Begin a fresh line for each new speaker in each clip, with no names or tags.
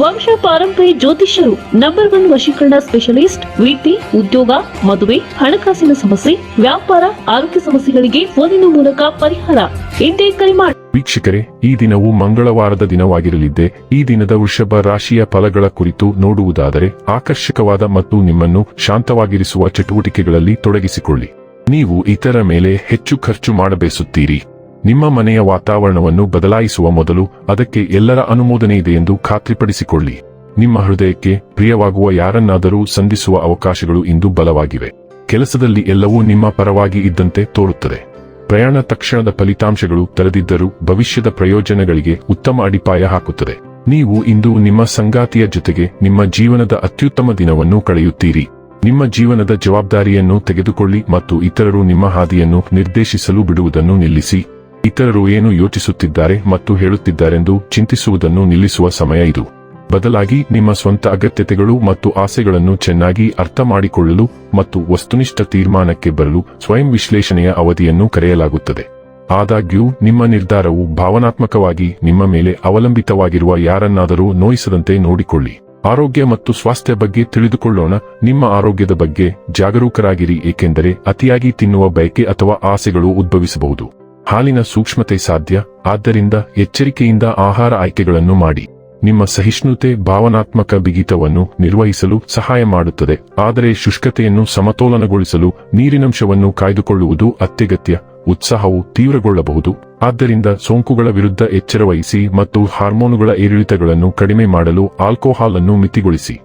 ವಂಶ ಪಾರಂಪರ್ಯ ಜ್ಯೋತಿಷ್ಯರು ನಂಬರ್ ಒನ್ ವಶೀಕರಣ ಸ್ಪೆಷಲಿಸ್ಟ್ ವೃತ್ತಿ ಉದ್ಯೋಗ, ಮದುವೆ, ಹಣಕಾಸಿನ ಸಮಸ್ಯೆ, ವ್ಯಾಪಾರ, ಆರೋಗ್ಯ ಸಮಸ್ಯೆಗಳಿಗೆ ಫೋನಿನ ಮೂಲಕ ಪರಿಹಾರ. ಇಂದೇ ಕರೆ ಮಾಡಿ
ವೀಕ್ಷಕರೇ, ಈ ದಿನವು ಮಂಗಳವಾರದ ದಿನವಾಗಿರಲಿದ್ದೆ. ಈ ದಿನದ ವೃಷಭ ರಾಶಿಯ ಫಲಗಳ ಕುರಿತು ನೋಡುವುದಾದರೆ ಆಕರ್ಷಕವಾದ ಮತ್ತು ನಿಮ್ಮನ್ನು ಶಾಂತವಾಗಿರಿಸುವ ಚಟುವಟಿಕೆಗಳಲ್ಲಿ ತೊಡಗಿಸಿಕೊಳ್ಳಿ. ನೀವು ಇತರ ಮೇಲೆ ಹೆಚ್ಚು ಖರ್ಚು ಮಾಡಬೇಸುತ್ತೀರಿ. ನಿಮ್ಮ ಮನೆಯ ವಾತಾವರಣವನ್ನು ಬದಲಾಯಿಸುವ ಮೊದಲು ಅದಕ್ಕೆ ಎಲ್ಲರ ಅನುಮೋದನೆ ಇದೆ ಎಂದು ಖಾತ್ರಿಪಡಿಸಿಕೊಳ್ಳಿ. ನಿಮ್ಮ ಹೃದಯಕ್ಕೆ ಪ್ರಿಯವಾಗುವ ಯಾರನ್ನಾದರೂ ಸಂಧಿಸುವ ಅವಕಾಶಗಳು ಇಂದು ಬಲವಾಗಿವೆ. ಕೆಲಸದಲ್ಲಿ ಎಲ್ಲವೂ ನಿಮ್ಮ ಪರವಾಗಿ ಇದ್ದಂತೆ ತೋರುತ್ತದೆ. ಪ್ರಯಾಣ ತಕ್ಷಣದ ಫಲಿತಾಂಶಗಳು ತರದಿದ್ದರೂ ಭವಿಷ್ಯದ ಪ್ರಯೋಜನಗಳಿಗೆ ಉತ್ತಮ ಅಡಿಪಾಯ ಹಾಕುತ್ತದೆ. ನೀವು ಇಂದು ನಿಮ್ಮ ಸಂಗಾತಿಯ ಜೊತೆಗೆ ನಿಮ್ಮ ಜೀವನದ ಅತ್ಯುತ್ತಮ ದಿನವನ್ನು ಕಳೆಯುತ್ತೀರಿ. ನಿಮ್ಮ ಜೀವನದ ಜವಾಬ್ದಾರಿಯನ್ನು ತೆಗೆದುಕೊಳ್ಳಿ ಮತ್ತು ಇತರರು ನಿಮ್ಮ ಹಾದಿಯನ್ನು ನಿರ್ದೇಶಿಸಲು ಬಿಡುವುದನ್ನು ನಿಲ್ಲಿಸಿ. ಇತರರು ಏನು ಯೋಚಿಸುತ್ತಿದ್ದಾರೆ ಮತ್ತು ಹೇಳುತ್ತಿದ್ದಾರೆಂದು ಚಿಂತಿಸುವುದನ್ನು ನಿಲ್ಲಿಸುವ ಸಮಯ ಇದು. ಬದಲಾಗಿ ನಿಮ್ಮ ಸ್ವಂತ ಅಗತ್ಯತೆಗಳು ಮತ್ತು ಆಸೆಗಳನ್ನು ಚೆನ್ನಾಗಿ ಅರ್ಥ ಮಾಡಿಕೊಳ್ಳಲು ಮತ್ತು ವಸ್ತುನಿಷ್ಠ ತೀರ್ಮಾನಕ್ಕೆ ಬರಲು ಸ್ವಯಂ ವಿಶ್ಲೇಷಣೆಯ ಅವಧಿಯನ್ನು ಕರೆಯಲಾಗುತ್ತದೆ. ಆದಾಗ್ಯೂ, ನಿಮ್ಮ ನಿರ್ಧಾರವು ಭಾವನಾತ್ಮಕವಾಗಿ ನಿಮ್ಮ ಮೇಲೆ ಅವಲಂಬಿತವಾಗಿರುವ ಯಾರನ್ನಾದರೂ ನೋಯಿಸದಂತೆ ನೋಡಿಕೊಳ್ಳಿ. ಆರೋಗ್ಯ ಮತ್ತು ಸ್ವಾಸ್ಥ್ಯ ಬಗ್ಗೆ ತಿಳಿದುಕೊಳ್ಳೋಣ. ನಿಮ್ಮ ಆರೋಗ್ಯದ ಬಗ್ಗೆ ಜಾಗರೂಕರಾಗಿರಿ, ಏಕೆಂದರೆ ಅತಿಯಾಗಿ ತಿನ್ನುವ ಬಯಕೆ ಅಥವಾ ಆಸೆಗಳು ಉದ್ಭವಿಸಬಹುದು. ಹಾಲಿನ ಸೂಕ್ಷ್ಮತೆ ಸಾಧ್ಯ, ಆದ್ದರಿಂದ ಎಚ್ಚರಿಕೆಯಿಂದ ಆಹಾರ ಆಯ್ಕೆಗಳನ್ನು ಮಾಡಿ. ನಿಮ್ಮ ಸಹಿಷ್ಣುತೆ ಭಾವನಾತ್ಮಕ ಬಿಗಿತವನ್ನು ನಿರ್ವಹಿಸಲು ಸಹಾಯ ಮಾಡುತ್ತದೆ. ಆದರೆ ಶುಷ್ಕತೆಯನ್ನು ಸಮತೋಲನಗೊಳಿಸಲು ನೀರಿನಂಶವನ್ನು ಕಾಯ್ದುಕೊಳ್ಳುವುದು ಅತ್ಯಗತ್ಯ, ಉತ್ಸಾಹವು ತೀವ್ರಗೊಳ್ಳಬಹುದು. ಆದ್ದರಿಂದ ಸೋಂಕುಗಳ ವಿರುದ್ಧ ಎಚ್ಚರವಹಿಸಿ ಮತ್ತು ಹಾರ್ಮೋನುಗಳ ಏರಿಳಿತಗಳನ್ನು ಕಡಿಮೆ ಮಾಡಲು ಆಲ್ಕೋಹಾಲ್ ಅನ್ನು ಮಿತಿಗೊಳಿಸಿ.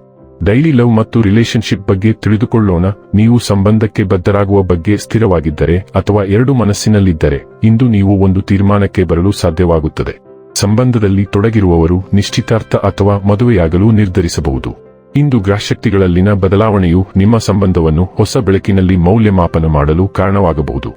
ಡೈಲಿ ಲವ್ ಮತ್ತು ರಿಲೇಶನ್ಶಿಪ್ ಬಗ್ಗೆ ತಿಳಿದುಕೊಳ್ಳೋಣ. ನೀವು ಸಂಬಂಧಕ್ಕೆ ಬದ್ಧರಾಗುವ ಬಗ್ಗೆ ಸ್ಥಿರವಾಗಿದ್ದರೆ ಅಥವಾ ಎರಡು ಮನಸ್ಸಿನಲ್ಲಿದ್ದರೆ, ಇಂದು ನೀವು ಒಂದು ತೀರ್ಮಾನಕ್ಕೆ ಬರಲು ಸಾಧ್ಯವಾಗುತ್ತದೆ. ಸಂಬಂಧದಲ್ಲಿ ತೊಡಗಿರುವವರು ನಿಶ್ಚಿತಾರ್ಥ ಅಥವಾ ಮದುವೆಯಾಗಲು ನಿರ್ಧರಿಸಬಹುದು. ಇಂದು ಗ್ರಹಶಕ್ತಿಗಳಲ್ಲಿನ ಬದಲಾವಣೆಯು ನಿಮ್ಮ ಸಂಬಂಧವನ್ನು ಹೊಸ ಬೆಳಕಿನಲ್ಲಿ ಮೌಲ್ಯಮಾಪನ ಮಾಡಲು ಕಾರಣವಾಗಬಹುದು.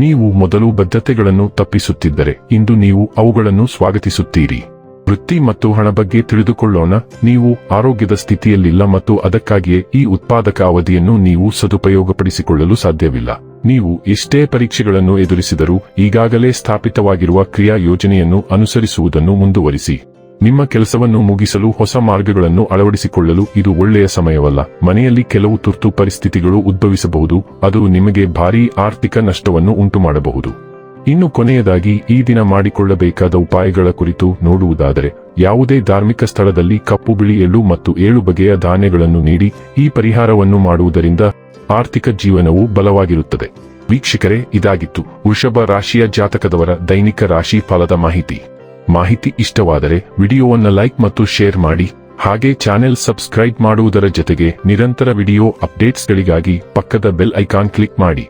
ನೀವು ಮೊದಲು ಬದ್ಧತೆಗಳನ್ನು ತಪ್ಪಿಸುತ್ತಿದ್ದರೆ, ಇಂದು ನೀವು ಅವುಗಳನ್ನು ಸ್ವಾಗತಿಸುತ್ತೀರಿ. ವೃತ್ತಿ ಮತ್ತು ಹಣ ಬಗ್ಗೆ ತಿಳಿದುಕೊಳ್ಳೋಣ. ನೀವು ಆರೋಗ್ಯದ ಸ್ಥಿತಿಯಲ್ಲಿಲ್ಲ ಮತ್ತು ಅದಕ್ಕಾಗಿಯೇ ಈ ಉತ್ಪಾದಕ ಅವಧಿಯನ್ನು ನೀವು ಸದುಪಯೋಗಪಡಿಸಿಕೊಳ್ಳಲು ಸಾಧ್ಯವಿಲ್ಲ. ನೀವು ಎಷ್ಟೇ ಪರೀಕ್ಷೆಗಳನ್ನು ಎದುರಿಸಿದರೂ ಈಗಾಗಲೇ ಸ್ಥಾಪಿತವಾಗಿರುವ ಕ್ರಿಯಾ ಯೋಜನೆಯನ್ನು ಅನುಸರಿಸುವುದನ್ನು ಮುಂದುವರಿಸಿ. ನಿಮ್ಮ ಕೆಲಸವನ್ನು ಮುಗಿಸಲು ಹೊಸ ಮಾರ್ಗಗಳನ್ನು ಅಳವಡಿಸಿಕೊಳ್ಳಲು ಇದು ಒಳ್ಳೆಯ ಸಮಯವಲ್ಲ. ಮನೆಯಲ್ಲಿ ಕೆಲವು ತುರ್ತು ಪರಿಸ್ಥಿತಿಗಳು ಉದ್ಭವಿಸಬಹುದು, ಅದು ನಿಮಗೆ ಭಾರೀ ಆರ್ಥಿಕ ನಷ್ಟವನ್ನು ಉಂಟುಮಾಡಬಹುದು. ಇನ್ನು ಕೊನೆಯದಾಗಿ ಈ ದಿನ ಮಾಡಿಕೊಳ್ಳಬೇಕಾದ ಉಪಾಯಗಳ ಕುರಿತು ನೋಡುವುದಾದರೆ, ಯಾವುದೇ ಧಾರ್ಮಿಕ ಸ್ಥಳದಲ್ಲಿ ಕಪ್ಪು ಬಿಳಿ ಎಳ್ಳು ಮತ್ತು ಏಳು ಬಗೆಯ ಧಾನ್ಯಗಳನ್ನು ನೀಡಿ ಈ ಪರಿಹಾರವನ್ನು ಮಾಡುವುದರಿಂದ ಆರ್ಥಿಕ ಜೀವನವು ಬಲವಾಗಿರುತ್ತದೆ. ವೀಕ್ಷಕರೇ, ಇದಾಗಿತ್ತು ವೃಷಭ ರಾಶಿಯ ಜಾತಕದವರ ದೈನಿಕ ರಾಶಿ ಫಲದ ಮಾಹಿತಿ. ಮಾಹಿತಿ ಇಷ್ಟವಾದರೆ ವಿಡಿಯೋವನ್ನು ಲೈಕ್ ಮತ್ತು ಶೇರ್ ಮಾಡಿ, ಹಾಗೆ ಚಾನೆಲ್ ಸಬ್ಸ್ಕ್ರೈಬ್ ಮಾಡುವುದರ ಜೊತೆಗೆ ನಿರಂತರ ವಿಡಿಯೋ ಅಪ್ಡೇಟ್ಸ್ಗಳಿಗಾಗಿ ಪಕ್ಕದ ಬೆಲ್ ಐಕಾನ್ ಕ್ಲಿಕ್ ಮಾಡಿ.